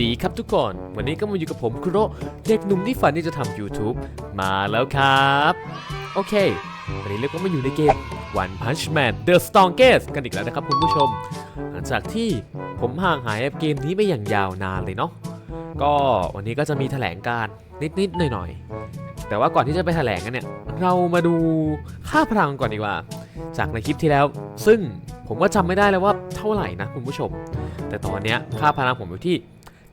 ดีครับทุกคน วันนี้ก็มาอยู่กับผมคุโรเด็กหนุ่มที่ฝันที่จะทำ YouTube มาแล้วครับ โอเค วันนี้เราก็มาอยู่ในเกม One Punch Man The Strongest กันอีกแล้วนะครับคุณผู้ชม หลังจากที่ผมห่างหายเกมนี้ไปอย่างยาวนานเลยเนาะก็วันนี้ก็จะมีแถลงการนิดๆหน่อยๆ แต่ว่าก่อนที่จะไปแถลงกันเนี่ย เรามาดูค่าพลังก่อนดีกว่า จากในคลิปที่แล้ว ซึ่งผมก็จำไม่ได้แล้วว่าเท่าไหร่นะคุณผู้ชม แต่ตอนนี้ค่าพลังผมอยู่ที่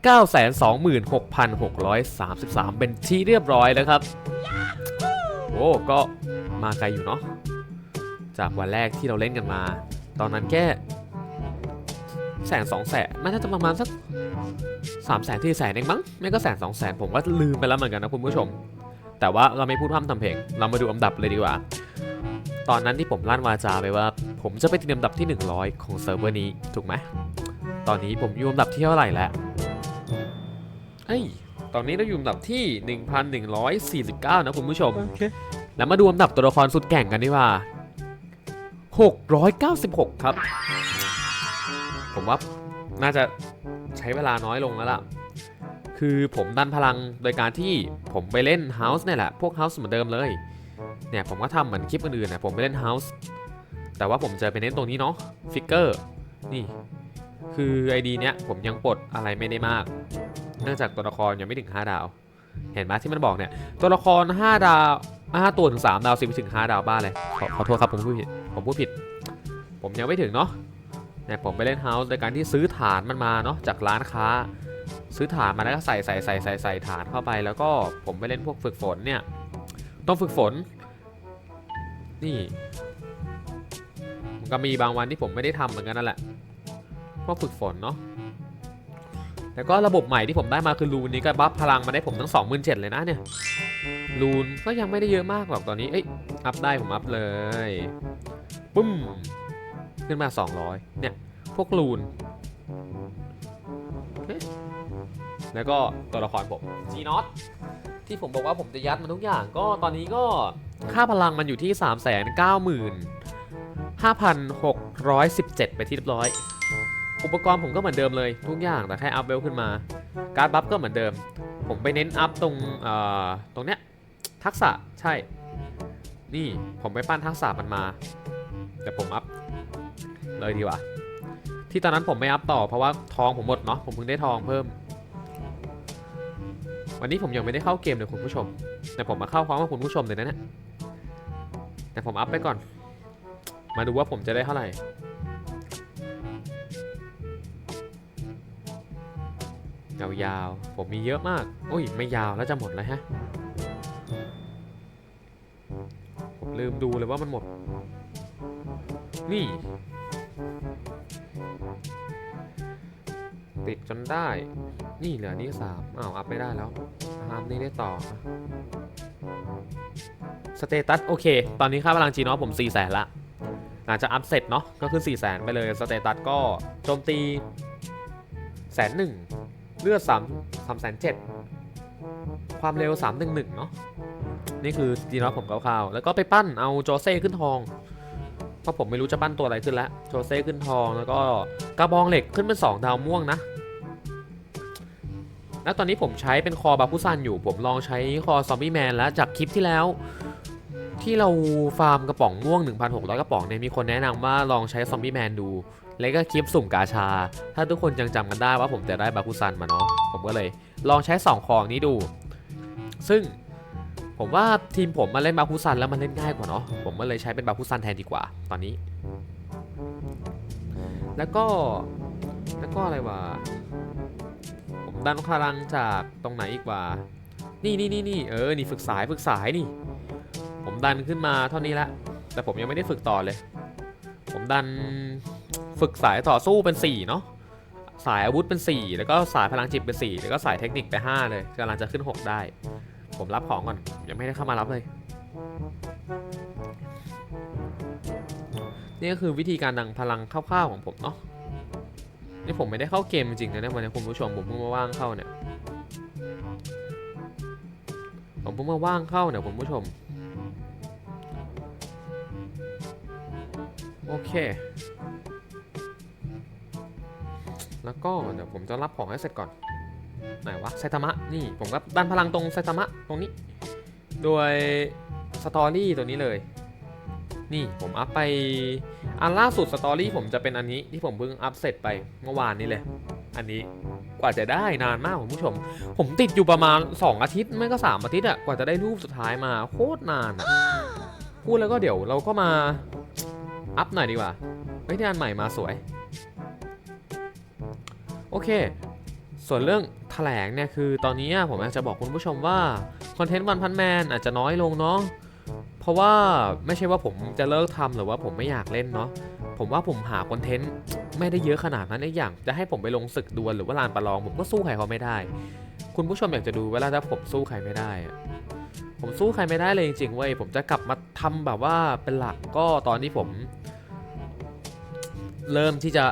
926,633 เป็นที่เรียบร้อยแล้วครับ โอ้ก็มาไกลอยู่เนาะ จากวันแรกที่เราเล่นกันมา ตอนนั้นแค่แสนสองแสนน่าจะประมาณสักสามแสนที่แสนเองมั้ง ไม่ก็แสนสองแสนผมก็ลืมไปแล้วเหมือนกันนะคุณผู้ชม แต่ว่าเราไม่พูดพร่ำทำเพลง เรามาดูอันดับเลยดีกว่า ตอนนั้นที่ผมลั่นวาจาไปว่า ผมจะไปติดอันดับที่ 100 ของเซิร์ฟเวอร์นี้ถูกไหม ตอนนี้ผมอยู่อันดับที่เท่าไหร่แล้ว เอ้ยตอนนี้เราอยู่อันดับที่ 1,149 นะคุณผู้ชม แล้วมาดูอันดับตัวละครสุดแกร่งกันดีกว่า 696 ครับ ผมว่าน่าจะใช้เวลาน้อยลงแล้วล่ะ คือผมดันพลังโดยการที่ผมไปเล่น House เนี่ยแหละ พวก House เหมือนเดิมเลย เนี่ยผมก็ทำเหมือนคลิปอื่นๆนะผมไปเล่น House แต่ว่าผมจะไปเน้นตรงนี้เนาะ ฟิกเกอร์ นี่ คือไอดีเนี้ยผมยังปลดอะไรไม่ได้มาก เนื่องจากตัวละครยังไม่ถึง 5 ดาว เห็นไหมที่มันบอกเนี่ย ตัวละคร 5 ดาว5ตัวถึง 3 ดาว10ไปถึง 5 ดาวบ้าเลยขอขอโทษครับผมพูดผิด ผมพูดผิด ผมยังไม่ถึงเนาะเนี่ยผมไปเล่นเฮาส์โดยการที่ซื้อฐานมันมาเนาะจากร้านค้า ซื้อฐานมาแล้วก็ใส่ใส่ใส่ใส่ใส่ฐานเข้าไป แล้วก็ผมไปเล่นพวกฝึกฝนเนี่ยต้องฝึกฝน นี่มันก็มีบางวันที่ผมไม่ได้ทำเหมือนกันนั่นแหละพวกฝึกฝนเนาะ แล้วก็ระบบใหม่ที่ผมได้มาคือรูนนี้ก็บัฟพลังมาได้ผมทั้ง 27,000เลยนะเนี่ยรูนก็ยังไม่ได้เยอะมากหรอกตอนนี้ เอ้ย อัพได้ผมอัพเลยปุ้ม ขึ้นมา 200 เนี่ย พวกรูน แล้วก็ตัวละครผมจีนอตที่ผมบอกว่าผมจะยัดมันทุกอย่าง ก็ตอนนี้ก็ค่าพลังมันอยู่ที่ 3 9 5,617 ไปที่เรียบร้อย อุปกรณ์ผมก็เหมือนเดิมเลย ทุกอย่างแต่แค่อัพเวลขึ้นมา การบัฟก็เหมือนเดิม ผมไปเน้นอัพตรงตรงเนี้ยทักษะใช่ นี่ผมไปปั้นทักษะมันมา แต่ผมอัพเลยดีกว่า ที่ตอนนั้นผมไม่อัพต่อเพราะว่าทองผมหมดเนาะผมเพิ่งได้ทองเพิ่ม วันนี้ผมยังไม่ได้เข้าเกมเลยคุณผู้ชม แต่ผมมาเข้าพร้อมกับคุณผู้ชมเลยนะเนี่ยแต่ผมอัพไปก่อน มาดูว่าผมจะได้เท่าไหร่ ยาวๆ ผมมีเยอะมาก โอ้ย ไม่ยาวแล้วจะหมดเลยฮะ ผมลืมดูเลยว่ามันหมด นี่ ติดจนได้ นี่เหลือนี่สามอ้าว อัพไม่ได้แล้วห้ามนี่ได้ต่อ สเตตัส โอเค ตอนนี้ค่าพลังจีนอผม4 0 0แสนละหลังจากอัพเสร็จเนาะ ก็ขึ้น4 0 0แสนไปเลย สเตตัสก็โจมตีแสนหนึ่ง เลือด3 3แสนเจ็ดความเร็ว 311 เนาะนี่คือจีนอสผมคร่าวๆแล้วก็ไปปั้นเอาโจเซ่ขึ้นทอง เพราะผมไม่รู้จะปั้นตัวอะไรขึ้นแล้วโจเซ่ขึ้นทองแล้วก็กระบองเหล็กขึ้นเป็น2ดาวม่วงนะแล้วตอนนี้ผมใช้เป็นคอบาคุซันอยู่ ผมลองใช้คอซอมบี้แมนแล้วจากคลิปที่แล้ว ที่เราฟาร์มกระป๋องม่วง 1,600 กระป๋องเนี่ยมีคนแนะนำว่าลองใช้ซอมบี้แมนดู แล้วก็คลิปสุ่มกาชา ถ้าทุกคนยังจำกันได้ว่าผมจะได้บาคุซันมาเนาะผมก็เลยลองใช้ 2 ของนี้ดู ซึ่งผมว่าทีมผมมาเล่นบาคุซันแล้วมันเล่นง่ายกว่าเนาะผมก็เลยใช้เป็นบาคุซันแทนดีกว่า ตอนนี้ แล้วก็แล้วก็อะไรวะผมดันพลังจากตรงไหนอีกวะนี่นี่นี่นี่เออนี่ฝึกสายฝึกสายนี่ ดันขึ้นมาเท่านี้ละแต่ผมยังไม่ได้ฝึกต่อเลย ผมดันฝึกสายต่อสู้เป็น4เนาะสายอาวุธเป็น 4 แล้วก็สายพลังจิตเป็น 4 แล้วก็สายเทคนิคไป 5 เลยกำลังจะขึ้น 6 ได้ ผมรับของก่อน ยังไม่ได้เข้ามารับเลย นี่ก็คือวิธีการดังพลังคร่าวๆของผมเนาะนี่ผมไม่ได้เข้าเกมจริงๆนะเนี่ยวันนี้คุณผู้ชมผมเพิ่งมาว่างเข้าเนี่ยผมเพิ่งมาว่างเข้าเนี่ยคุณผู้ชม โอเค แล้วก็เดี๋ยวผมจะรับของให้เสร็จก่อน ไหนวะไซตามะ นี่ผมก็ดันพลังตรงไซตามะตรงนี้ โดยสตอรี่ตัวนี้เลย นี่ผมอัพไป อันล่าสุดสตอรี่ผมจะเป็นอันนี้ที่ผมเพิ่งอัพเสร็จไปเมื่อวานนี้เลย อันนี้กว่าจะได้นานมากคุณผู้ชม ผมติดอยู่ประมาณ 2 อาทิตย์ไม่ก็ 3 อาทิตย์อะกว่าจะได้รูปสุดท้ายมาโคตรนานอะพูดแล้วก็เดี๋ยวเราก็มา อัพหน่อยดีกว่า เฮ้ยที่อันใหม่มาสวย โอเค ส่วนเรื่องแถลงเนี่ยคือตอนนี้ผมอากจะบอกคุณผู้ชมว่า คอนเทนต์วันพันแมนอาจจะน้อยลงเนาะ เพราะว่าไม่ใช่ว่าผมจะเลิกทำหรือว่าผมไม่อยากเล่นเนาะ ผมว่าผมหาคอนเทนต์ไม่ได้เยอะขนาดนั้นไอ้อย่าง จะให้ผมไปลงศึกดวลหรือว่าลานประลอง ผมก็สู้ใครเขาไม่ได้ คุณผู้ชมอยากจะดูเวลาถ้าผมสู้ใครไม่ได้อะ ผมสู้ใครไม่ได้เลยจริงๆเว้ยผมจะกลับมาทำแบบว่าเป็นหลักก็ตอนที่ผม เริ่มที่จะ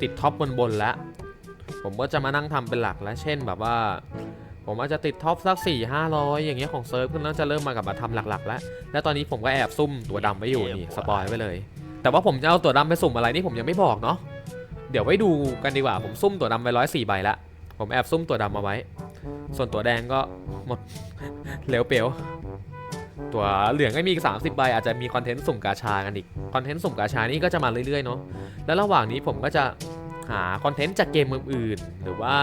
ติดท็อปบนๆแล้วผมก็จะมานั่งทำเป็นหลักแล้วเช่นแบบว่า ผมอาจจะติดท็อปสัก4 5 0 0อย่างเงี้ยของเซิร์ฟก็น่าจะเริ่มมากับมาทำหลักๆ แล้ว แล้วตอนนี้ผมก็แอบซุ่มตัวดำไว้อยู่นี่สปอยไว้เลย แต่ว่าผมจะเอาตัวดำไปสุ่มอะไรนี่ผมยังไม่บอกเนาะเดี๋ยวไว้ดูกันดีกว่าผมซุ่มตัวดำไปร้อยสี่ใบละผมแอบซุ่มตัวดำมาไว้ ส่วนตัวแดงก็หมดเหลวเปลวตัวเหลืองก็มีอีก 30 ใบ อาจจะมีคอนเทนต์สุ่มกาชากันอีก คอนเทนต์สุ่มกาชานี่ก็จะมาเรื่อยๆเนาะ แล้วระหว่างนี้ผมก็จะหาคอนเทนต์จากเกมอื่นๆ หรือว่า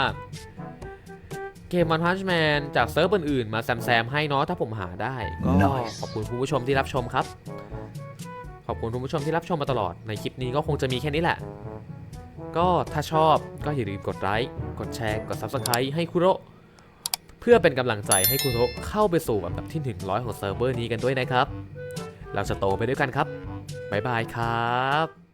เกมวันพันช์แมนจากเซิร์ฟอื่นๆ มาแซมๆให้เนาะถ้าผมหาได้ก็ขอบคุณคุณผู้ชมที่รับชมครับ ขอบคุณคุณผู้ชมที่รับชมมาตลอด ในคลิปนี้ก็คงจะมีแค่นี้แหละ ก็ถ้าชอบก็อย่าลืมกดไลค์ กดแชร์ กด Subscribe ให้คุโระ เพื่อเป็นกำลังใจให้คุโระเข้าไปสู่อันดับที่ 100 ของเซิร์ฟเวอร์นี้กันด้วยนะครับ เราจะโตไปด้วยกันครับ บ๊ายบายครับ